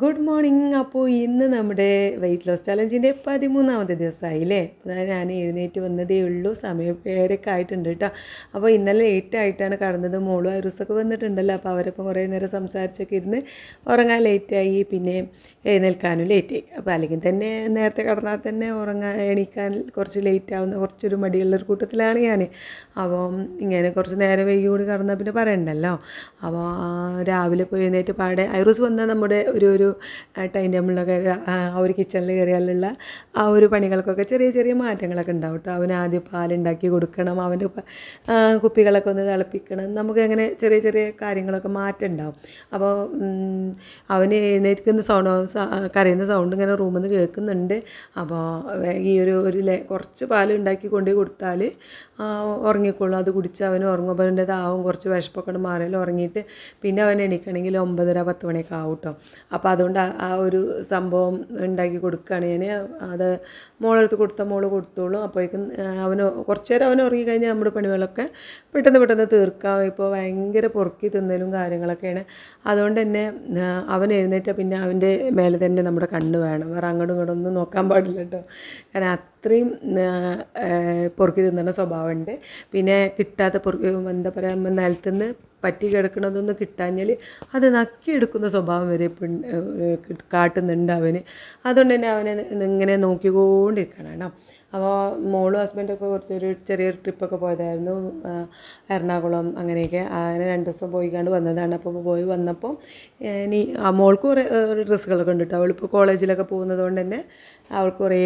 Good morning അപ്പോൾ ഇന്ന് നമ്മുടെ വെയിറ്റ് ലോസ് ചലഞ്ചിന്റെ പതിമൂന്നാമത്തെ ദിവസമായില്ലേ? അപ്പോൾ ഞാൻ എഴുന്നേറ്റ് വന്നതേ ഉള്ളൂ. സമയം പേരൊക്കെ ആയിട്ടുണ്ട് കേട്ടോ അപ്പോൾ ഇന്നലെ ലേറ്റ് ആയിട്ടാണ് കടന്നത്. മോളും ഐറൂസൊക്കെ വന്നിട്ടുണ്ടല്ലോ. അപ്പോൾ അവരൊപ്പം കുറേ നേരം സംസാരിച്ചൊക്കെ ഇരുന്ന് ഉറങ്ങാൻ ലേറ്റായി പിന്നെ എഴുന്നേൽക്കാനും ലേറ്റായി അപ്പോൾ അല്ലെങ്കിൽ തന്നെ നേരത്തെ കടന്നാൽ തന്നെ ഉറങ്ങാൻ എണീക്കാൻ കുറച്ച് ലേറ്റ് ആവുന്ന കുറച്ചൊരു മടിയുള്ളൊരു കൂട്ടത്തിലാണ് ഞാൻ അപ്പോൾ ഇങ്ങനെ കുറച്ച് നേരം വൈകി കൂടി കടന്നാൽ പിന്നെ പറയണ്ടല്ലോ. അപ്പോൾ രാവിലെ പോയി എഴുന്നേറ്റ് പാടെ ഐറൂസ് വന്നാൽ നമ്മുടെ ഒരു ഒരു ടൈം ടേബിളിലൊക്കെ ആ ഒരു കിച്ചണിൽ കയറിയാലുള്ള ആ ഒരു പണികൾക്കൊക്കെ ചെറിയ ചെറിയ മാറ്റങ്ങളൊക്കെ ഉണ്ടാവും കേട്ടോ. അവന് ആദ്യം പാലുണ്ടാക്കി കൊടുക്കണം അവന്റെ കുപ്പികളൊക്കെ ഒന്ന് തിളപ്പിക്കണം. നമുക്ക് അങ്ങനെ ചെറിയ ചെറിയ കാര്യങ്ങളൊക്കെ മാറ്റം ഉണ്ടാവും. അപ്പോൾ അവന് എഴുന്നേൽക്കുന്ന സൗണ്ട് കരയുന്ന സൗണ്ട് ഇങ്ങനെ റൂമിൽ നിന്ന് കേൾക്കുന്നുണ്ട്. അപ്പോൾ ഈ ഒരു ഒരു കുറച്ച് പാൽ ഉണ്ടാക്കി കൊണ്ടുപോയി കൊടുത്താൽ ഉറങ്ങിക്കോളും. അത് കുടിച്ച് അവന് ഉറങ്ങുമ്പോൾ അവന്റെ ദാഹവും കുറച്ച് വിശപ്പൊക്കെ ഉണ്ട് മാറിയാലും ഉറങ്ങിയിട്ട് പിന്നെ അവൻ എണീക്കണമെങ്കിൽ ഒമ്പതര പത്ത് മണിയൊക്കെ ആവും കേട്ടോ. അപ്പോൾ അതുകൊണ്ട് ആ- ഒരു സംഭവം ഉണ്ടാക്കി കൊടുക്കുകയാണ് ഞാൻ. അത് മോളെടുത്ത് കൊടുത്ത മോൾ കൊടുത്തോളും. അപ്പോഴേക്കും അവന് കുറച്ച് നേരം അവൻ ഉറങ്ങിക്കഴിഞ്ഞാൽ നമ്മുടെ പണികളൊക്കെ പെട്ടെന്ന് പെട്ടെന്ന് തീർക്കാം ഇപ്പോൾ ഭയങ്കര പൊറുക്കി തിന്നലും കാര്യങ്ങളൊക്കെയാണ്. അതുകൊണ്ട് തന്നെ അവൻ എഴുന്നേറ്റാൽ പിന്നെ അവന്റെ മേലെ തന്നെ നമ്മുടെ കണ്ണ് വേണം. വേറെ അങ്ങോട്ടും ഇങ്ങോട്ടും ഒന്നും നോക്കാൻ പാടില്ല കേട്ടോ. കാരണം അത്രയും പൊറുക്കി തിന്നേണ്ട പൊറുക്കി തിന്നുന്ന പിന്നെ കിട്ടാത്ത എന്താ പറയുക നിലത്തുനിന്ന് പറ്റി കിടക്കണതൊന്നും കിട്ടാഞ്ഞാൽ അത് നക്കിയെടുക്കുന്ന സ്വഭാവം വരെ കാട്ടുന്നുണ്ട് അവന്. അതുകൊണ്ട് തന്നെ അവനെ ഇങ്ങനെ നോക്കിക്കൊണ്ടിരിക്കണം കേട്ടോ. അപ്പോൾ മോളും ഹസ്ബൻഡൊക്കെ കുറച്ചൊരു ചെറിയൊരു ട്രിപ്പൊക്കെ പോയതായിരുന്നു. എറണാകുളം അങ്ങനെയൊക്കെ. അങ്ങനെ രണ്ട് ദിവസം പോയി കണ്ട് വന്നതാണ്. അപ്പോൾ പോയി വന്നപ്പോൾ ഇനി ആ മോൾക്ക് കുറേ ഡ്രസ്സുകളൊക്കെ ഉണ്ട് കേട്ടോ. അവളിപ്പോൾ കോളേജിലൊക്കെ പോകുന്നത് കൊണ്ട് തന്നെ അവൾക്ക് കുറേ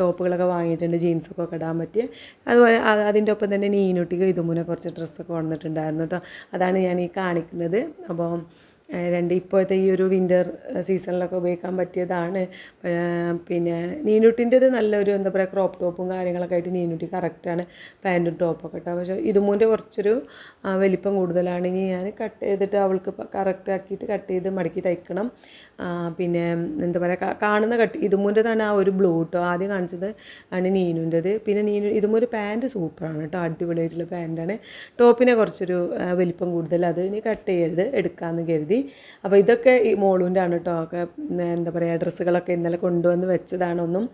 ടോപ്പുകളൊക്കെ വാങ്ങിയിട്ടുണ്ട്. ജീൻസൊക്കെ ഇടാൻ പറ്റിയ. അതുപോലെ അതിന്റെ ഒപ്പം തന്നെ നീനുട്ടിക്ക് ഇതുമുനെ കുറച്ച് ഡ്രസ്സൊക്കെ വന്നിട്ടുണ്ടായിരുന്നു കേട്ടോ. അതാണ് ഞാൻ ഈ കാണിക്കുന്നത്. അപ്പോൾ രണ്ട് ഇപ്പോഴത്തെ ഈ ഒരു വിന്റർ സീസണിലൊക്കെ ഉപയോഗിക്കാൻ പറ്റിയതാണ്. പിന്നെ നീനുട്ടിന്റെത് നല്ലൊരു എന്താ പറയുക ക്രോപ്പ് ടോപ്പും കാര്യങ്ങളൊക്കെ ആയിട്ട് നീനുട്ടി കറക്റ്റാണ് പാന്റും ടോപ്പൊക്കെ കേട്ടോ പക്ഷേ ഇതുമൂന്റെ കുറച്ചൊരു വലിപ്പം കൂടുതലാണെങ്കിൽ ഞാൻ കട്ട് ചെയ്തിട്ട് അവൾക്ക് കറക്റ്റ് ആക്കിയിട്ട് കട്ട് ചെയ്ത് മടക്കി തയ്ക്കണം. പിന്നെ എന്താ പറയുക കാണുന്ന കട്ട് ഇതുമൂന്റെതാണ് ആ ഒരു ബ്ലൂ കേട്ടോ ആദ്യം കാണിച്ചത് ആണ് നീനുന്റെത്. പിന്നെ നീനു ഇതുമൊരു പാന്റ് സൂപ്പറാണ് കേട്ടോ അടിപൊളിയായിട്ടുള്ള പാന്റാണ്. ടോപ്പിനെ കുറച്ചൊരു വലിപ്പം കൂടുതൽ. അത് ഇനി കട്ട് ചെയ്ത് എടുക്കാമെന്ന് കരുതി. അപ്പോൾ ഇതൊക്കെ ഈ മോളൂന്റെ ആണ് കേട്ടോ ഒക്കെ എന്താ പറയുക ഡ്രസ്സുകളൊക്കെ ഇന്നലെ കൊണ്ടുവന്ന് വെച്ചതാണൊന്നും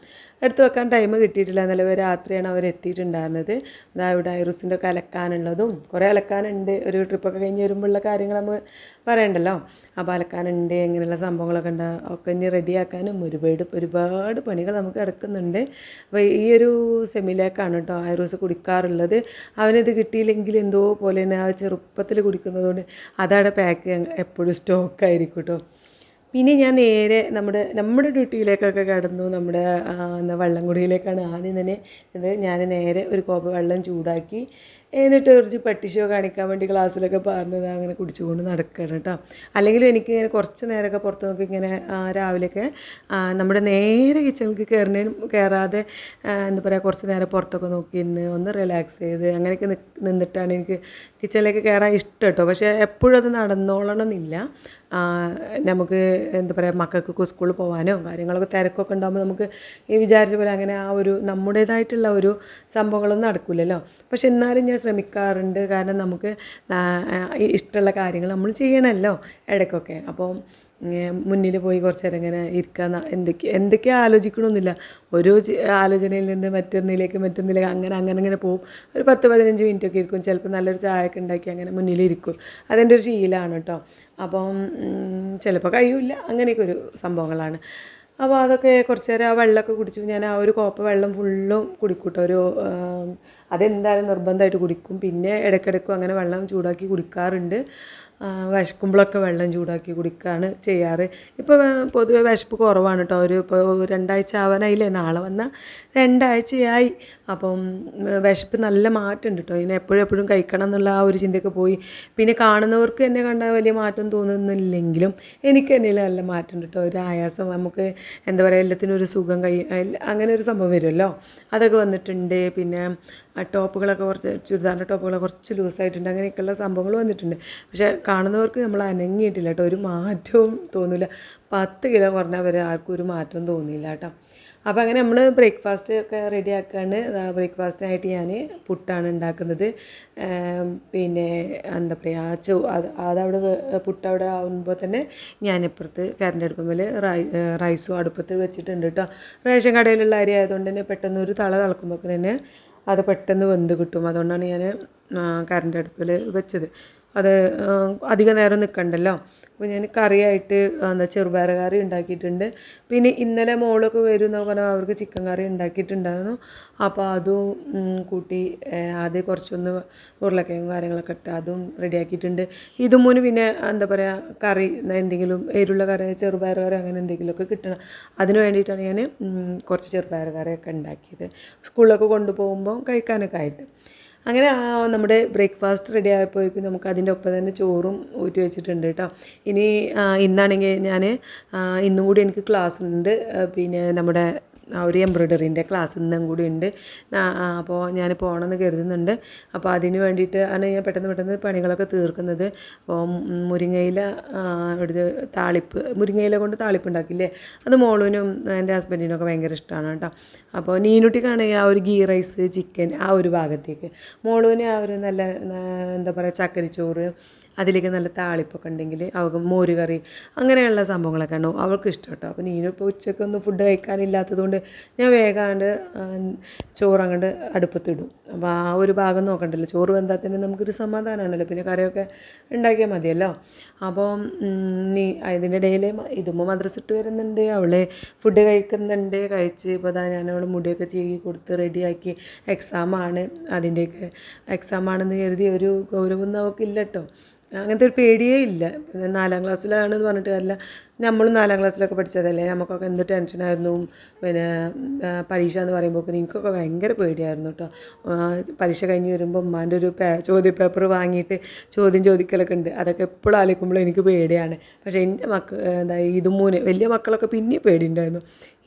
എടുത്ത് വെക്കാൻ ടൈം കിട്ടിയിട്ടില്ല. ഇന്നലെ രാത്രിയാണ് അവർ എത്തിയിട്ടുണ്ടായിരുന്നത്. അതാ ഇവിടെ ഒക്കെ അലക്കാനുള്ളതും കുറേ അലക്കാനുണ്ട്. ഒരു ട്രിപ്പൊക്കെ കഴിഞ്ഞ് വരുമ്പോഴുള്ള കാര്യങ്ങൾ നമുക്ക് പറയണ്ടല്ലോ? ആ പാലക്കാനുണ്ട് ഇങ്ങനെയുള്ള സംഭവങ്ങളൊക്കെ ഉണ്ട്. ഒക്കെ ഇനി റെഡിയാക്കാനും ഒരുപാട് ഒരുപാട് പണികൾ നമുക്ക് കിടക്കുന്നുണ്ട്. അപ്പോൾ ഈ ഒരു സെമിലേക്കാണ് കേട്ടോ ഐറൂസ് കുടിക്കാറുള്ളത്. അവനത് കിട്ടിയില്ലെങ്കിൽ എന്തോ പോലെ തന്നെ ആ ചെറുപ്പത്തിൽ കുടിക്കുന്നതുകൊണ്ട് അതവിടെ പാക്ക് എപ്പോഴും സ്റ്റോക്കായിരിക്കും കേട്ടോ. പിന്നെ ഞാൻ നേരെ നമ്മുടെ നമ്മുടെ ഡ്യൂട്ടിയിലേക്കൊക്കെ കടന്നു. നമ്മുടെ എന്താ വള്ളംകുടിയിലേക്കാണ് ആദ്യം തന്നെ ഇത് ഞാൻ നേരെ ഒരു കോപ്പ് വെള്ളം ചൂടാക്കി എന്നിട്ട് കുറച്ച് പട്ടിഷോ കാണിക്കാൻ വേണ്ടി ക്ലാസ്സിലൊക്കെ പറഞ്ഞത് അങ്ങനെ കുടിച്ചുകൊണ്ട് നടക്കുകയാണ് കേട്ടോ. അല്ലെങ്കിലും എനിക്ക് ഇങ്ങനെ കുറച്ച് നേരമൊക്കെ പുറത്ത് നോക്കി ഇങ്ങനെ രാവിലെയൊക്കെ നമ്മുടെ നേരെ കിച്ചണിലേക്ക് കയറിന് കയറാതെ എന്താ പറയുക കുറച്ച് നേരം പുറത്തൊക്കെ നോക്കി ഇന്ന് ഒന്ന് റിലാക്സ് ചെയ്ത് അങ്ങനെയൊക്കെ നിന്നിട്ടാണ് എനിക്ക് കിച്ചണിലേക്ക് കയറാൻ ഇഷ്ടം കേട്ടോ. പക്ഷേ എപ്പോഴും അത് നടന്നോളണം എന്നില്ല. ആ, നമുക്ക് എന്താ പറയുക മക്കൾക്ക് സ്കൂളിൽ പോകാനോ കാര്യങ്ങളൊക്കെ തിരക്കൊക്കെ ഉണ്ടാകുമ്പോൾ നമുക്ക് ഈ വിചാരിച്ച പോലെ അങ്ങനെ ആ ഒരു നമ്മുടേതായിട്ടുള്ള ഒരു സംഭവങ്ങളൊന്നും നടക്കില്ലല്ലോ പക്ഷെ എന്നാലും ഞാൻ ശ്രമിക്കാറുണ്ട്. കാരണം നമുക്ക് ഇഷ്ടമുള്ള കാര്യങ്ങൾ നമ്മൾ ചെയ്യണമല്ലോ ഇടയ്ക്കൊക്കെ. അപ്പോൾ മുന്നിൽ പോയി കുറച്ച് നേരം ഇങ്ങനെ ഇരിക്കാൻ എന്തൊക്കെ എന്തൊക്കെ ആലോചിക്കണമെന്നില്ല ഓരോ ആലോചനയിൽ നിന്ന് മറ്റൊന്നിലേക്ക് മറ്റൊന്നിലേക്ക് അങ്ങനെ അങ്ങനെ അങ്ങനെ പോകും ഒരു പത്ത് പതിനഞ്ച് മിനിറ്റൊക്കെ ഇരിക്കും. ചിലപ്പോൾ നല്ലൊരു ചായ ഒക്കെ ഉണ്ടാക്കി അങ്ങനെ മുന്നിലിരിക്കും അതെന്റെ ഒരു ശീലമാണ് കേട്ടോ. അപ്പം ചിലപ്പോൾ കഴിയില്ല. അങ്ങനെയൊക്കെ ഒരു സംഭവങ്ങളാണ്. അപ്പോൾ അതൊക്കെ കുറച്ച് നേരം ആ വെള്ളമൊക്കെ കുടിച്ചു. ഞാൻ ആ ഒരു കോപ്പ വെള്ളം ഫുള്ളും കുടിക്കൂട്ടോ. ഒരു അതെന്തായാലും നിർബന്ധമായിട്ട് കുടിക്കും. പിന്നെ ഇടയ്ക്കിടയ്ക്കും അങ്ങനെ വെള്ളം ചൂടാക്കി കുടിക്കാറുണ്ട്. വിശക്കുമ്പോഴൊക്കെ വെള്ളം ചൂടാക്കി കുടിക്കുകയാണ് ചെയ്യാറ്. ഇപ്പോൾ പൊതുവെ വിശപ്പ് കുറവാണ് കേട്ടോ ഒരു ഇപ്പോൾ രണ്ടാഴ്ച ആവാനായില്ലേ? നാളെ വന്നാൽ രണ്ടാഴ്ചയായി. അപ്പം വിശപ്പ് നല്ല മാറ്റമുണ്ട് കേട്ടോ ഇനി എപ്പോഴും എപ്പോഴും കഴിക്കണം എന്നുള്ള ആ ഒരു ചിന്തയൊക്കെ പോയി. പിന്നെ കാണുന്നവർക്ക് എന്നെ കണ്ടാൽ വലിയ മാറ്റം തോന്നുന്നില്ലെങ്കിലും എനിക്ക് തന്നെ നല്ല മാറ്റമുണ്ട് കേട്ടോ ഒരു ആയാസം നമുക്ക് എന്താ പറയുക എല്ലാത്തിനും ഒരു സുഖം കൈ അങ്ങനെ ഒരു സംഭവം വരുമല്ലോ അതൊക്കെ വന്നിട്ടുണ്ട്. പിന്നെ ടോപ്പുകളൊക്കെ കുറച്ച് ചുരിദാറിന്റെ ടോപ്പുകളൊക്കെ കുറച്ച് ലൂസായിട്ടുണ്ട്. അങ്ങനെയൊക്കെയുള്ള സംഭവങ്ങൾ വന്നിട്ടുണ്ട്. പക്ഷേ കാണുന്നവർക്ക് നമ്മൾ അനങ്ങിയിട്ടില്ല കേട്ടോ. ഒരു മാറ്റവും തോന്നില്ല പത്ത് കിലോ കുറഞ്ഞാൽ വരെ ആർക്കും ഒരു മാറ്റവും തോന്നിയില്ല കേട്ടോ. അപ്പോൾ അങ്ങനെ നമ്മൾ ബ്രേക്ക്ഫാസ്റ്റ് ഒക്കെ റെഡി ആക്കുകയാണ് ബ്രേക്ക്ഫാസ്റ്റിനായിട്ട് ഞാൻ പുട്ടാണ് ഉണ്ടാക്കുന്നത്. പിന്നെ എന്താ പറയുക ചോ അത് അതവിടെ പുട്ടവിടെ ആകുമ്പോൾ തന്നെ ഞാനിപ്പുറത്ത് കറണ്ട് അടുപ്പമ്മൽ റൈ റൈസും അടുപ്പത്ത് വെച്ചിട്ടുണ്ട് കേട്ടോ. റേഷൻ കടയിലുള്ള അരി ആയതുകൊണ്ട് തന്നെ പെട്ടെന്ന് ഒരു തള തിളക്കുമ്പോൾ തന്നെ അത് പെട്ടെന്ന് വെന്ത് കിട്ടും. അതുകൊണ്ടാണ് ഞാൻ കറണ്ട് അടുപ്പിൽ വെച്ചത്. അത് അധിക നേരം നിൽക്കണ്ടല്ലോ അപ്പോൾ ഞാൻ കറിയായിട്ട് എന്താ ചെറുപയർ കറി ഉണ്ടാക്കിയിട്ടുണ്ട്. പിന്നെ ഇന്നലെ മോളൊക്കെ വരും എന്നൊക്കെ പറഞ്ഞാൽ അവർക്ക് ചിക്കൻ കറി ഉണ്ടാക്കിയിട്ടുണ്ടായിരുന്നു. അപ്പോൾ അതും കൂട്ടി ആദ്യം കുറച്ചൊന്ന് ഉരുളക്കിഴങ്ങും കാര്യങ്ങളൊക്കെ ഇട്ട് അതും റെഡിയാക്കിയിട്ടുണ്ട്. ഇതും മുന്ന് പിന്നെ എന്താ പറയുക കറി എന്തെങ്കിലും എരിവുള്ള കറി ചെറുപയർ കറി അങ്ങനെ എന്തെങ്കിലുമൊക്കെ കിട്ടണം. അതിന് വേണ്ടിയിട്ടാണ് ഞാൻ കുറച്ച് ചെറുപയർ കറിയൊക്കെ ഉണ്ടാക്കിയത്. സ്കൂളിലൊക്കെ കൊണ്ടുപോകുമ്പോൾ കഴിക്കാനൊക്കെ ആയിട്ട്. അങ്ങനെ നമ്മുടെ ബ്രേക്ക്ഫാസ്റ്റ് റെഡി ആയപ്പോഴേക്കും നമുക്ക് അതിന്റെ ഒപ്പം തന്നെ ചോറും ഊറ്റി വെച്ചിട്ടുണ്ട് കേട്ടോ. ഇനി ഇന്നാണെങ്കിൽ ഞാൻ ഇന്നും കൂടി എനിക്ക് ക്ലാസ് ഉണ്ട്. പിന്നെ നമ്മുടെ ആ ഒരു എംബ്രോയ്ഡറിന്റെ ക്ലാസ് ഇന്നും കൂടി ഉണ്ട്. അപ്പോൾ ഞാൻ പോകണമെന്ന് കരുതുന്നുണ്ട്. അപ്പോൾ അതിന് വേണ്ടിയിട്ട് ആണ് ഞാൻ പെട്ടെന്ന് പെട്ടെന്ന് പണികളൊക്കെ തീർക്കുന്നത്. അപ്പോൾ മുരിങ്ങയില എടുത്ത് താളിപ്പ് മുരിങ്ങയില കൊണ്ട് താളിപ്പ് ഉണ്ടാക്കില്ലേ അത് മോളൂനും എന്റെ ഹസ്ബൻഡിനും ഒക്കെ ഭയങ്കര ഇഷ്ടമാണ് കേട്ടോ. അപ്പോൾ നീനുട്ടിക്കാണെങ്കിൽ ആ ഒരു ഗീ റൈസ് ചിക്കൻ ആ ഒരു ഭാഗത്തേക്ക്. മോളൂന് ആ ഒരു നല്ല എന്താ പറയുക ചക്കരിച്ചോറ് അതിലേക്ക് നല്ല താളിപ്പൊക്കെ ഉണ്ടെങ്കിൽ അവൾക്ക് മോര് കറി അങ്ങനെയുള്ള സംഭവങ്ങളൊക്കെ ഉണ്ടാവും. അവൾക്ക് ഇഷ്ടം കേട്ടോ. അപ്പോൾ നീനിപ്പോൾ ഉച്ചക്കൊന്നും ഫുഡ് കഴിക്കാനില്ലാത്തതുകൊണ്ട് ഞാൻ വേഗാണ്ട് ചോറ് അങ്ങോട്ട് അടുപ്പത്തിടും അപ്പോൾ ആ ഒരു ഭാഗം നോക്കണ്ടല്ലോ. ചോറ് വെന്താൽ തന്നെ നമുക്കൊരു സമാധാനമാണല്ലോ പിന്നെ കറിയൊക്കെ ഉണ്ടാക്കിയാൽ മതിയല്ലോ. അപ്പോൾ നീ അതിന്റെ ഇടയിൽ ഇതുമ്പോൾ മദ്രസ ഇട്ട് വരുന്നുണ്ട്. അവളെ ഫുഡ് കഴിക്കുന്നുണ്ട്. കഴിച്ച് ഇപ്പോൾ അതാ ഞാൻ അവൾ മുടിയൊക്കെ ചെയ്യി കൊടുത്ത് റെഡിയാക്കി എക്സാമാണ് അതിന്റെയൊക്കെ എക്സാമാണെന്ന് കരുതി ഒരു ഗൗരവമൊന്നും അവൾക്കില്ല കേട്ടോ. അങ്ങനത്തെ ഒരു പേടിയേ ഇല്ല. നാലാം ക്ലാസ്സിലാണെന്ന് പറഞ്ഞിട്ട് അല്ല നമ്മളും നാലാം ക്ലാസ്സിലൊക്കെ പഠിച്ചതല്ലേ? നമുക്കൊക്കെ എന്ത് ടെൻഷനായിരുന്നു പിന്നെ പരീക്ഷ എന്ന് പറയുമ്പോൾ എനിക്കൊക്കെ ഭയങ്കര പേടിയായിരുന്നു കേട്ടോ പരീക്ഷ കഴിഞ്ഞ് വരുമ്പോൾ ഉമ്മാന്റെ ഒരു പേ ചോദ്യ പേപ്പർ വാങ്ങിയിട്ട് ചോദ്യം ചോദിക്കലൊക്കെ ഉണ്ട്. അതൊക്കെ എപ്പോഴും ആലോചിക്കുമ്പോൾ എനിക്ക് പേടിയാണ്. പക്ഷേ എന്റെ മക്ക എന്താ ഇതുമൂന് വലിയ മക്കളൊക്കെ പിന്നെ പേടിയുണ്ടായിരുന്നു.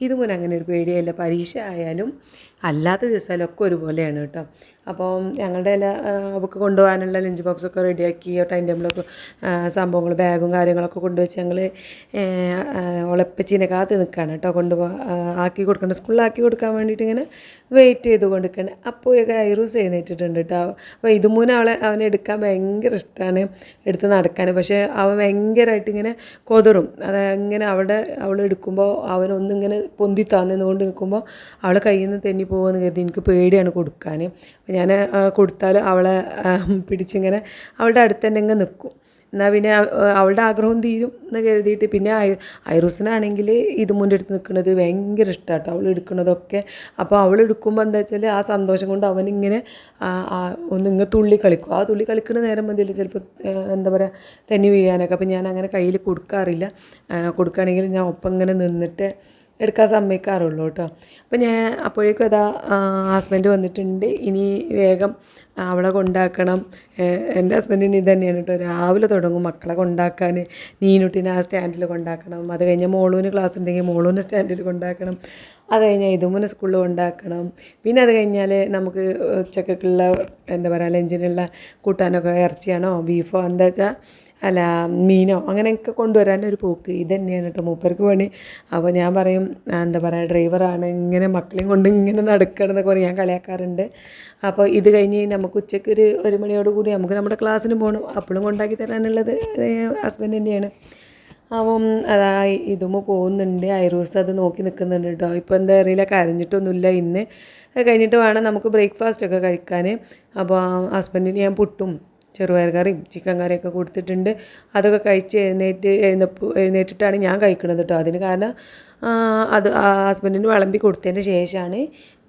ഇതുമൂന് അങ്ങനെ ഒരു പേടിയല്ല പരീക്ഷ ആയാലും അല്ലാത്ത ദിവസമായാലും ഒക്കെ ഒരുപോലെയാണ് കേട്ടോ അപ്പോൾ ഞങ്ങളുടെ എല്ലാ അവൾക്ക് കൊണ്ടുപോകാനുള്ള ലഞ്ച് ബോക്സൊക്കെ റെഡിയാക്കി ടൈം ടേബിളൊക്കെ സംഭവങ്ങൾ ബാഗും കാര്യങ്ങളൊക്കെ കൊണ്ടുവച്ച് ഞങ്ങൾ ഉളപ്പച്ചീനെ കാത്ത് നിൽക്കുകയാണ് കേട്ടോ. കൊണ്ടുപോകാൻ ആക്കി കൊടുക്കണം സ്കൂളിലാക്കി കൊടുക്കാൻ വേണ്ടിയിട്ട് ഇങ്ങനെ വെയിറ്റ് ചെയ്ത് കൊടുക്കണം അപ്പോഴൊക്കെ ഐറൂസ് എഴുന്നേറ്റിട്ടുണ്ട് കേട്ടോ. അപ്പോൾ ഇതുമൂന്ന് അവളെ അവനെ എടുക്കാൻ ഭയങ്കര ഇഷ്ടമാണ് എടുത്ത് നടക്കാൻ. പക്ഷേ അവൻ ഭയങ്കരമായിട്ട് ഇങ്ങനെ കൊതറും. അത് ഇങ്ങനെ അവിടെ അവൾ എടുക്കുമ്പോൾ അവനൊന്നിങ്ങനെ പൊന്തി താന്നുകൊണ്ട് നിൽക്കുമ്പോൾ അവളെ കയ്യിൽ നിന്ന് തെന്നി പോകുമെന്ന് കരുതി എനിക്ക് പേടിയാണ് കൊടുക്കാൻ. ഞാൻ കൊടുത്താൽ അവളെ പിടിച്ചിങ്ങനെ അവളുടെ അടുത്ത് തന്നെ ഇങ്ങനെ നിൽക്കും എന്നാൽ പിന്നെ അവളുടെ ആഗ്രഹം തീരും എന്ന് കരുതിയിട്ട് പിന്നെ ഐറൂസിനാണെങ്കിൽ ഇത് അടുത്ത് നിൽക്കുന്നത് ഭയങ്കര ഇഷ്ടമാട്ടോ അവൾ എടുക്കുന്നതൊക്കെ അപ്പോൾ അവൾ എടുക്കുമ്പോൾ എന്താ വെച്ചാൽ ആ സന്തോഷം കൊണ്ട് അവനിങ്ങനെ ഒന്ന് ഇങ്ങനെ തുള്ളി കളിക്കും. ആ തുള്ളി കളിക്കുന്ന നേരം മതി ചിലപ്പോൾ എന്താ പറയുക തന്നെ വീഴാനൊക്കെ. അപ്പോൾ ഞാൻ അങ്ങനെ കയ്യിൽ കൊടുക്കാറില്ല കൊടുക്കുകയാണെങ്കിൽ ഞാൻ ഒപ്പം ഇങ്ങനെ നിന്നിട്ട് എടുക്കാൻ സമ്മതിക്കാറുള്ളൂ കേട്ടോ. അപ്പോൾ ഞാൻ അപ്പോഴേക്കും അതാ ഹസ്ബൻഡ് വന്നിട്ടുണ്ട്. ഇനി വേഗം അവളെ കൊണ്ടാക്കണം. എന്റെ ഹസ്ബൻഡിന് ഇത് തന്നെയാണ് കേട്ടോ. രാവിലെ തുടങ്ങും മക്കളെ കൊണ്ടാക്കാൻ. നീനുട്ടിനെ ആ സ്റ്റാൻഡിൽ കൊണ്ടാക്കണം. അത് കഴിഞ്ഞാൽ മോളൂന് ക്ലാസ് ഉണ്ടെങ്കിൽ മോളൂന് സ്റ്റാൻഡിൽ കൊണ്ടാക്കണം. അത് കഴിഞ്ഞാൽ ഇതുമൂന്ന് സ്കൂളിൽ കൊണ്ടാക്കണം. പിന്നെ അത് കഴിഞ്ഞാൽ നമുക്ക് ഉച്ചക്കുള്ള എന്താ പറയുക ലഞ്ചിനുള്ള കൂട്ടാനൊക്കെ ഇറച്ചിയാണോ ബീഫോ എന്താ വെച്ചാൽ അല്ല മീനോ അങ്ങനെയൊക്കെ കൊണ്ടുവരാൻ ഒരു പോക്ക്. ഇത് തന്നെയാണ് കേട്ടോ മൂപ്പർക്ക് പണി. അപ്പോൾ ഞാൻ പറയും എന്താ പറയുക ഡ്രൈവറാണ് ഇങ്ങനെ മക്കളെയും കൊണ്ട് ഇങ്ങനെ നടക്കണം എന്നൊക്കെ പറയും. ഞാൻ കളിയാക്കാറുണ്ട്. അപ്പോൾ ഇത് കഴിഞ്ഞ് നമുക്ക് ഉച്ചയ്ക്ക് ഒരു ഒരു മണിയോട് കൂടി നമുക്ക് നമ്മുടെ ക്ലാസ്സിന് പോകണം അപ്പോഴും കൊണ്ടാക്കി തരാനുള്ളത് ഹസ്ബൻഡ് തന്നെയാണ്. അപ്പം അതാ ഇതും പോകുന്നുണ്ട്. ഐറൂസ് അത് നോക്കി നിൽക്കുന്നുണ്ട് കേട്ടോ ഇപ്പോൾ എന്താ അറിയില്ല കരഞ്ഞിട്ടൊന്നുമില്ല. ഇന്ന് കഴിഞ്ഞിട്ട് വേണം നമുക്ക് ബ്രേക്ക്ഫാസ്റ്റ് ഒക്കെ കഴിക്കാൻ. അപ്പോൾ ഹസ്ബൻഡിന് ഞാൻ പുട്ടും ചെറുപയർ കറിയും ചിക്കൻ കറിയൊക്കെ കൊടുത്തിട്ടുണ്ട്. അതൊക്കെ കഴിച്ച് എഴുന്നേറ്റ് എഴുന്നപ്പോൾ എഴുന്നേറ്റിട്ടാണ് ഞാൻ കഴിക്കുന്നത് കേട്ടോ. അതിന് കാരണം അത് ഹസ്ബൻഡിന് വിളമ്പി കൊടുത്തതിന് ശേഷമാണ്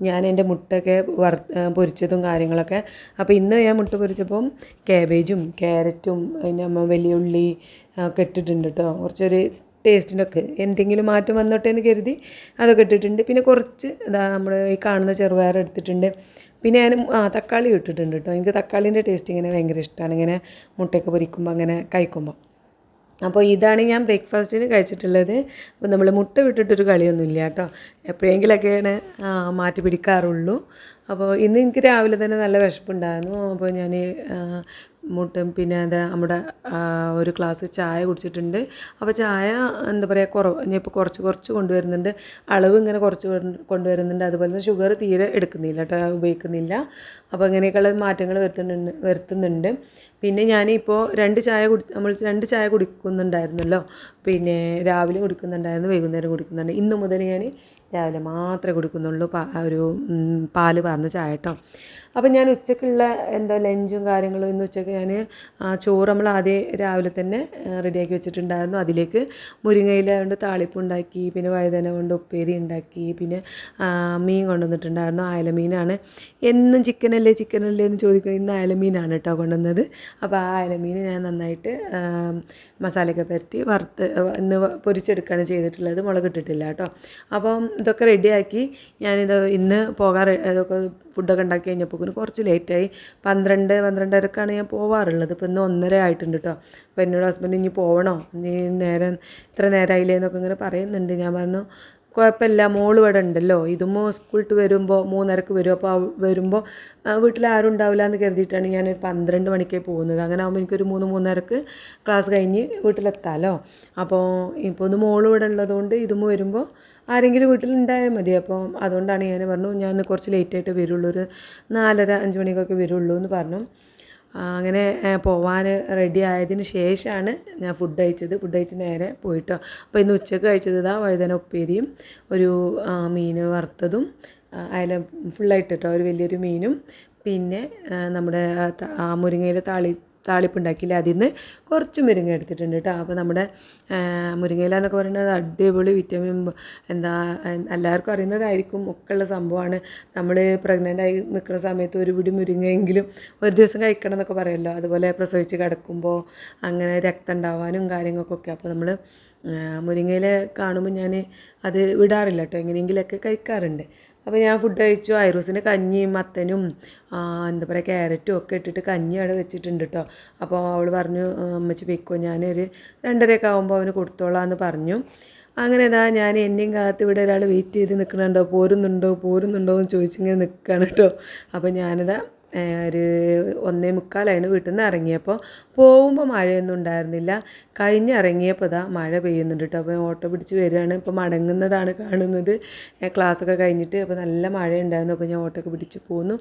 ഞാൻ എന്റെ മുട്ടയൊക്കെ വറ പൊരിച്ചതും കാര്യങ്ങളൊക്കെ. അപ്പോൾ ഇന്ന് ഞാൻ മുട്ട പൊരിച്ചപ്പം കാബേജും ക്യാരറ്റും പിന്നെ വലിയ ഉള്ളി ഒക്കെ ഇട്ടിട്ടുണ്ട് കേട്ടോ. കുറച്ചൊരു ടേസ്റ്റിനൊക്കെ എന്തെങ്കിലും മാറ്റം വന്നോട്ടെ എന്ന് കരുതി അതൊക്കെ ഇട്ടിട്ടുണ്ട്. പിന്നെ കുറച്ച് ഇതാ നമ്മൾ ഈ കാണുന്ന ചെറുപയർ എടുത്തിട്ടുണ്ട്. പിന്നെ ഞാൻ തക്കാളി ഇട്ടിട്ടുണ്ട് കേട്ടോ എനിക്ക് തക്കാളീന്റെ ടേസ്റ്റ് ഇങ്ങനെ ഭയങ്കര ഇഷ്ടമാണ് ഇങ്ങനെ മുട്ടയൊക്കെ പൊരിക്കുമ്പോൾ അങ്ങനെ കഴിക്കുമ്പോൾ അപ്പോൾ ഇതാണ് ഞാൻ ബ്രേക്ക്ഫാസ്റ്റിന് കഴിച്ചിട്ടുള്ളത്. അപ്പോൾ നമ്മൾ മുട്ട വിട്ടിട്ടൊരു കളിയൊന്നുമില്ല കേട്ടോ എപ്പോഴെങ്കിലൊക്കെയാണ് മാറ്റി പിടിക്കാറുള്ളൂ. അപ്പോൾ ഇന്ന് എനിക്ക് രാവിലെ തന്നെ നല്ല വിശപ്പുണ്ടായിരുന്നു. അപ്പോൾ ഞാൻ മുട്ടും പിന്നെ അത് നമ്മുടെ ഒരു ഗ്ലാസ് ചായ കുടിച്ചിട്ടുണ്ട്. അപ്പോൾ ചായ എന്താ പറയുക കുറവ് ഇനിയിപ്പോൾ കുറച്ച് കുറച്ച് കൊണ്ടുവരുന്നുണ്ട്. അളവ് ഇങ്ങനെ കുറച്ച് കൊണ്ടുവരുന്നുണ്ട്. അതുപോലെ തന്നെ ഷുഗർ തീരെ എടുക്കുന്നില്ല കേട്ടോ ഉപയോഗിക്കുന്നില്ല. അപ്പോൾ ഇങ്ങനെയൊക്കെയുള്ള മാറ്റങ്ങൾ വരുത്തുന്നുണ്ട് വരുത്തുന്നുണ്ട്. പിന്നെ ഞാനിപ്പോൾ രണ്ട് ചായ കുടി നമ്മൾ രണ്ട് ചായ കുടിക്കുന്നുണ്ടായിരുന്നല്ലോ. പിന്നെ രാവിലെ കുടിക്കുന്നുണ്ടായിരുന്നു വൈകുന്നേരം കുടിക്കുന്നുണ്ട്. ഇന്ന് മുതൽ ഞാൻ രാവിലെ മാത്രമേ കുടിക്കുന്നുള്ളൂ പാ ഒരു പാൽ പാർന്ന ചായ കേട്ടോ. അപ്പം ഞാൻ ഉച്ചക്കുള്ള എന്താ ലഞ്ചും കാര്യങ്ങളും ഇന്ന് ഉച്ചയ്ക്ക് ഞാൻ ചോറ് നമ്മൾ ആദ്യം രാവിലെ തന്നെ റെഡിയാക്കി വെച്ചിട്ടുണ്ടായിരുന്നു. അതിലേക്ക് മുരിങ്ങയില കൊണ്ട് താളിപ്പ് ഉണ്ടാക്കി പിന്നെ വഴുതന കൊണ്ട് ഉപ്പേരി ഉണ്ടാക്കി പിന്നെ മീൻ കൊണ്ടുവന്നിട്ടുണ്ടായിരുന്നു. അയല മീനാണ്. എന്നും ചിക്കനല്ലേ ചിക്കനല്ലേ എന്ന് ചോദിക്കുന്നത് ഇന്ന് അയലമീനാണ് കേട്ടോ കൊണ്ടുവന്നത്. അപ്പോൾ ആ അയലമീൻ ഞാൻ നന്നായിട്ട് മസാലയൊക്കെ പുരട്ടി വറുത്ത് ഇന്ന് പൊരിച്ചെടുക്കുകയാണ് ചെയ്തിട്ടുള്ളത്. മുളക് ഇട്ടിട്ടില്ല കേട്ടോ അപ്പം ഇതൊക്കെ റെഡിയാക്കി ഞാനിത് ഇന്ന് പോകാൻ ഇതൊക്കെ ഫുഡൊക്കെ ഉണ്ടാക്കി കഴിഞ്ഞപ്പോൾ കുറച്ച് ലേറ്റായി പന്ത്രണ്ട് പന്ത്രണ്ടരക്കാണ് ഞാൻ പോവാറുള്ളത്. ഇപ്പോൾ ഇന്ന് ഒന്നര ആയിട്ടുണ്ട് കേട്ടോ അപ്പോൾ എന്നോട് ഹസ്ബൻഡ് ഇനി പോകണോ നീ നേരം ഇത്ര നേരമായില്ലേ എന്നൊക്കെ ഇങ്ങനെ പറയുന്നുണ്ട്. ഞാൻ പറഞ്ഞു കുഴപ്പമില്ല. മോൾ ഇവിടെ ഉണ്ടല്ലോ. ഇതുമ്പോൾ സ്കൂളിട്ട് വരുമ്പോൾ മൂന്നരക്ക് വരും. അപ്പോൾ വരുമ്പോൾ വീട്ടിൽ ആരും ഉണ്ടാവില്ല എന്ന് കരുതിയിട്ടാണ് ഞാൻ പന്ത്രണ്ട് മണിക്കേ പോകുന്നത്. അങ്ങനെ ആകുമ്പോൾ എനിക്കൊരു മൂന്ന് മൂന്നരക്ക് ക്ലാസ് കഴിഞ്ഞ് വീട്ടിലെത്താമല്ലോ അപ്പോൾ ഇപ്പോൾ ഒന്ന് മോൾ ഇവിടെ ഉള്ളതുകൊണ്ട് ഇതും വരുമ്പോൾ ആരെങ്കിലും വീട്ടിലുണ്ടായാൽ മതി. അപ്പോൾ അതുകൊണ്ടാണ് ഞാൻ പറഞ്ഞു ഞാൻ കുറച്ച് ലേറ്റായിട്ട് വരുള്ളൂ. ഒരു നാലര അഞ്ച് മണിക്കൊക്കെ വരുള്ളൂ എന്ന് പറഞ്ഞു. അങ്ങനെ പോവാൻ റെഡി ആയതിന് ശേഷമാണ് ഞാൻ ഫുഡ് കഴിച്ചത്. ഫുഡ് കഴിച്ച് നേരെ പോയിട്ടോ. അപ്പോൾ ഇന്ന് ഉച്ചയ്ക്ക് കഴിച്ചത് ഇതാ വഴുതന ഉപ്പേരിയും ഒരു മീൻ വറുത്തതും അയല ഫുള്ളായിട്ട് കേട്ടോ ഒരു വലിയൊരു മീനും പിന്നെ നമ്മുടെ മുരിങ്ങയില താളി താളിപ്പുണ്ടാക്കിയില്ല. അതിൽ നിന്ന് കുറച്ച് മുരിങ്ങ എടുത്തിട്ടുണ്ട് കേട്ടോ അപ്പോൾ നമ്മുടെ മുരിങ്ങയില എന്നൊക്കെ പറയുന്നത് അടിപൊളി വിറ്റമിൻ എന്താ എല്ലാവർക്കും അറിയുന്നതായിരിക്കും ഒക്കെ ഉള്ള സംഭവമാണ് നമ്മൾ പ്രഗ്നന്റ് ആയി നിൽക്കുന്ന സമയത്ത് ഒരു പിടി മുരിങ്ങയെങ്കിലും ഒരു ദിവസം കഴിക്കണം എന്നൊക്കെ പറയുമല്ലോ അതുപോലെ പ്രസവിച്ച് കിടക്കുമ്പോൾ അങ്ങനെ രക്തം ഉണ്ടാവാനും കാര്യങ്ങൾക്കൊക്കെ. അപ്പോൾ നമ്മൾ മുരിങ്ങയില കാണുമ്പോൾ ഞാൻ അത് വിടാറില്ല കേട്ടോ എങ്ങനെയെങ്കിലുമൊക്കെ കഴിക്കാറുണ്ട്. അപ്പോൾ ഞാൻ ഫുഡ് കഴിച്ചു. ഐറൂസിന്റെ കഞ്ഞിയും മത്തനും എന്താ പറയുക ക്യാരറ്റും ഒക്കെ ഇട്ടിട്ട് കഞ്ഞി അവിടെ വെച്ചിട്ടുണ്ട് കേട്ടോ അപ്പോൾ അവൾ പറഞ്ഞു "ആ, അമ്മച്ചി വെക്കോ ഞാനൊരു രണ്ടരയൊക്കെ ആകുമ്പോൾ അവന് കൊടുത്തോളാം എന്ന് പറഞ്ഞു. അങ്ങനെ ഇതാ ഞാൻ എന്നെയും കാത്ത് ഇവിടെ ഒരാൾ വെയിറ്റ് ചെയ്ത് നിൽക്കണുണ്ടോ പോരുന്നുണ്ടോ? പോരുന്നുണ്ടോ? എന്ന് ചോദിച്ചിങ്ങനെ നിൽക്കുകയാണ് കേട്ടോ അപ്പോൾ ഞാനിതാ ഒരു ഒന്നേ മുക്കാലായിരുന്നു വീട്ടിൽ നിന്ന് ഇറങ്ങിയപ്പോൾ പോകുമ്പോൾ മഴയൊന്നും ഉണ്ടായിരുന്നില്ല. കഴിഞ്ഞ് ഇറങ്ങിയപ്പോൾ ഇതാ മഴ പെയ്യുന്നുണ്ട് കേട്ടോ അപ്പോൾ ഓട്ടോ പിടിച്ച് വരികയാണ് ഇപ്പോൾ മടങ്ങുന്നതാണ് കാണുന്നത്. ക്ലാസ്സൊക്കെ കഴിഞ്ഞിട്ട് അപ്പോൾ നല്ല മഴ ഉണ്ടായിരുന്നു അപ്പോൾ ഞാൻ ഓട്ടോ ഒക്കെ പിടിച്ച് പോന്നു.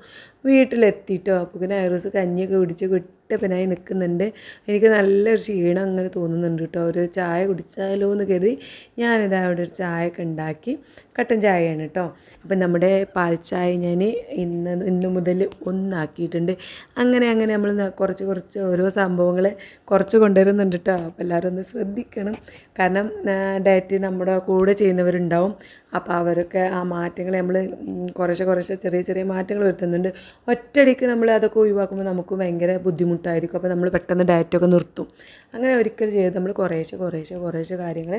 വീട്ടിലെത്തിയിട്ടോ അപ്പോൾ പിന്നെ ഐറസ് കഞ്ഞിയൊക്കെ പിടിച്ച് കുട്ടപ്പനായി നിൽക്കുന്നുണ്ട്. എനിക്ക് നല്ലൊരു ക്ഷീണം അങ്ങനെ തോന്നുന്നുണ്ട് കേട്ടോ. ഒരു ചായ കുടിച്ചാലോ എന്ന് കരുതി ഞാനിത് അവിടെ ഒരു ചായ ഒക്കെ ഉണ്ടാക്കി കട്ടൻ ചായയാണ് കേട്ടോ. അപ്പം നമ്മുടെ പാൽ ചായ ഞാൻ ഇന്ന് ഇന്ന് മുതൽ ഒന്നാക്കിയിട്ടുണ്ട്. അങ്ങനെ അങ്ങനെ നമ്മൾ കുറച്ച് കുറച്ച് ഓരോ സംഭവങ്ങളെ കുറച്ച് കൊണ്ടുവരുന്നുണ്ട് കേട്ടോ. അപ്പോൾ എല്ലാവരും ഒന്ന് ശ്രദ്ധിക്കണം. കാരണം ഡയറ്റ് നമ്മുടെ കൂടെ ചെയ്യുന്നവരുണ്ടാവും. അപ്പോൾ അവരൊക്കെ ആ മാറ്റങ്ങൾ നമ്മൾ കുറേശ്ശെ കുറേശ്ശെ ചെറിയ ചെറിയ മാറ്റങ്ങൾ വരുത്തുന്നുണ്ട്. ഒറ്റയടിക്ക് നമ്മൾ അതൊക്കെ ഒഴിവാക്കുമ്പോൾ നമുക്ക് ഭയങ്കര ബുദ്ധിമുട്ടായിരിക്കും. അപ്പോൾ നമ്മൾ പെട്ടെന്ന് ഡയറ്റൊക്കെ നിർത്തും. അങ്ങനെ ഒരിക്കലും ചെയ്ത് നമ്മൾ കുറേശ്ശെ കുറേശ്ശെ കുറേശ്ശെ കാര്യങ്ങൾ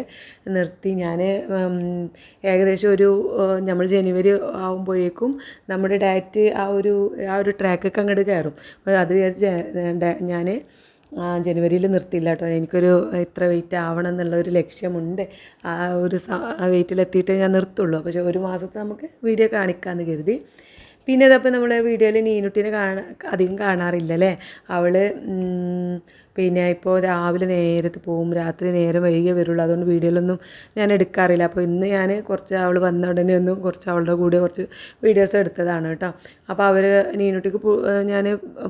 നിർത്തി. ഞാൻ ഏകദേശം ഒരു നമ്മൾ ജനുവരി ആകുമ്പോഴേക്കും നമ്മുടെ ഡയറ്റ് ആ ഒരു ആ ഒരു ട്രാക്കൊക്കെ അങ്ങോട്ട് കയറും. അപ്പോൾ അത് വിചാരിച്ച് ഞാൻ ജനുവരിയിൽ നിർത്തിയില്ല കേട്ടോ. എനിക്കൊരു ഇത്ര വെയിറ്റ് ആവണം എന്നുള്ള ഒരു ലക്ഷ്യമുണ്ട്. ആ ഒരു വെയിറ്റിലെത്തിയിട്ടേ ഞാൻ നിർത്തുള്ളൂ. പക്ഷേ ഒരു മാസത്തെ നമുക്ക് വീഡിയോ കാണിക്കാമെന്ന് കരുതി. പിന്നെ ഇതപ്പോൾ നമ്മൾ വീഡിയോയിൽ നീനുട്ടിനെ കാണാ അധികം കാണാറില്ല അല്ലേ അവൾ പിന്നെ ഇപ്പോൾ രാവിലെ നേരത്ത് പോവും രാത്രി നേരം വൈകിയേ വരുള്ളൂ. അതുകൊണ്ട് വീഡിയോയിലൊന്നും ഞാൻ എടുക്കാറില്ല. അപ്പോൾ ഇന്ന് ഞാൻ കുറച്ച് അവൾ വന്ന ഉടനെ ഒന്നും കുറച്ച് അവളുടെ കൂടെ കുറച്ച് വീഡിയോസ് എടുത്തതാണ് കേട്ടോ. അപ്പോൾ അവർ നീനുട്ടിക്ക് ഞാൻ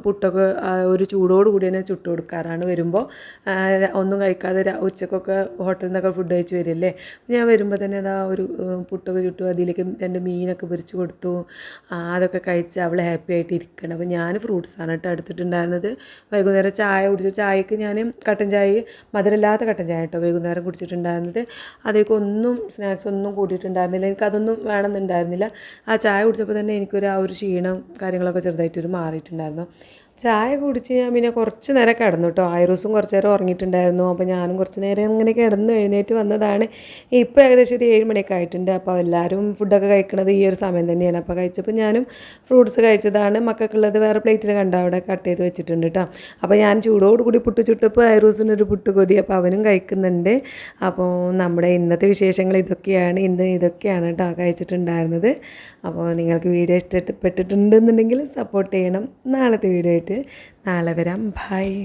പുട്ടൊക്കെ ഒരു ചൂടോട് കൂടി തന്നെ ചുട്ട് കൊടുക്കാറാണ് വരുമ്പോൾ ഒന്നും കഴിക്കാതെ ഉച്ചക്കൊക്കെ ഹോട്ടലിൽ നിന്നൊക്കെ ഫുഡ് കഴിച്ച് വരില്ലേ? ഞാൻ വരുമ്പോൾ തന്നെ അതാ ഒരു പുട്ടൊക്കെ ചുട്ടു അതിലേക്ക് രണ്ട് മീനൊക്കെ പൊരിച്ച് കൊടുത്തു. അതൊക്കെ കഴിച്ച് അവൾ ഹാപ്പി ആയിട്ട് ഇരിക്കണം. അപ്പോൾ ഞാൻ ഫ്രൂട്ട്സാണ് കേട്ടോ എടുത്തിട്ടുണ്ടായിരുന്നത്. വൈകുന്നേരം ചായ കുടിച്ചു. ചായക്ക് ഞാൻ കട്ടൻ ചായ മധുരമില്ലാത്ത കട്ടൻ ചായ കേട്ടോ വൈകുന്നേരം കുടിച്ചിട്ടുണ്ടായിരുന്നത്. അതേക്ക് ഒന്നും സ്നാക്സ് ഒന്നും കൂട്ടിയിട്ടുണ്ടായിരുന്നില്ല. എനിക്കതൊന്നും വേണമെന്നുണ്ടായിരുന്നില്ല. ആ ചായ കുടിച്ചപ്പോൾ തന്നെ എനിക്കൊരു ആ ഒരു ക്ഷീണം കാര്യങ്ങളൊക്കെ ചെറുതായിട്ടൊരു മാറിയിട്ടുണ്ടായിരുന്നു. ചായ കുടിച്ച് ഞാൻ പിന്നെ കുറച്ച് നേരം കിടന്നു കേട്ടോ ആയിറൂസും കുറച്ച് നേരം ഉറങ്ങിയിട്ടുണ്ടായിരുന്നു. അപ്പോൾ ഞാനും കുറച്ച് നേരം ഇങ്ങനെ കിടന്ന് എഴുന്നേറ്റ് വന്നതാണ്. ഇപ്പോൾ ഏകദേശം ഒരു ഏഴ് മണിയൊക്കെ ആയിട്ടുണ്ട്. അപ്പോൾ എല്ലാവരും ഫുഡൊക്കെ കഴിക്കുന്നത് ഈ ഒരു സമയം തന്നെയാണ്. അപ്പോൾ കഴിച്ചപ്പോൾ ഞാനും ഫ്രൂട്ട്സ് കഴിച്ചതാണ്. മക്കൾക്കുള്ളത് വേറെ പ്ലേറ്റിൽ കണ്ട? അവിടെ കട്ട് ചെയ്ത് വെച്ചിട്ടുണ്ട് കേട്ടോ അപ്പോൾ ഞാൻ ചൂടോടുകൂടി പുട്ട് ചുട്ടപ്പോൾ ഐറൂസിനൊരു പുട്ട് കൊതി. അപ്പോൾ അവനും കഴിക്കുന്നുണ്ട്. അപ്പോൾ നമ്മുടെ ഇന്നത്തെ വിശേഷങ്ങൾ ഇതൊക്കെയാണ്. ഇന്ന് ഇതൊക്കെയാണ് കേട്ടോ കഴിച്ചിട്ടുണ്ടായിരുന്നത്. അപ്പോൾ നിങ്ങൾക്ക് വീഡിയോ ഇഷ്ടപ്പെട്ടിട്ടുണ്ടെന്നുണ്ടെങ്കിൽ സപ്പോർട്ട് ചെയ്യണം. നാളത്തെ വീഡിയോ ആയിട്ട് നാളെ വരാം. ബൈ.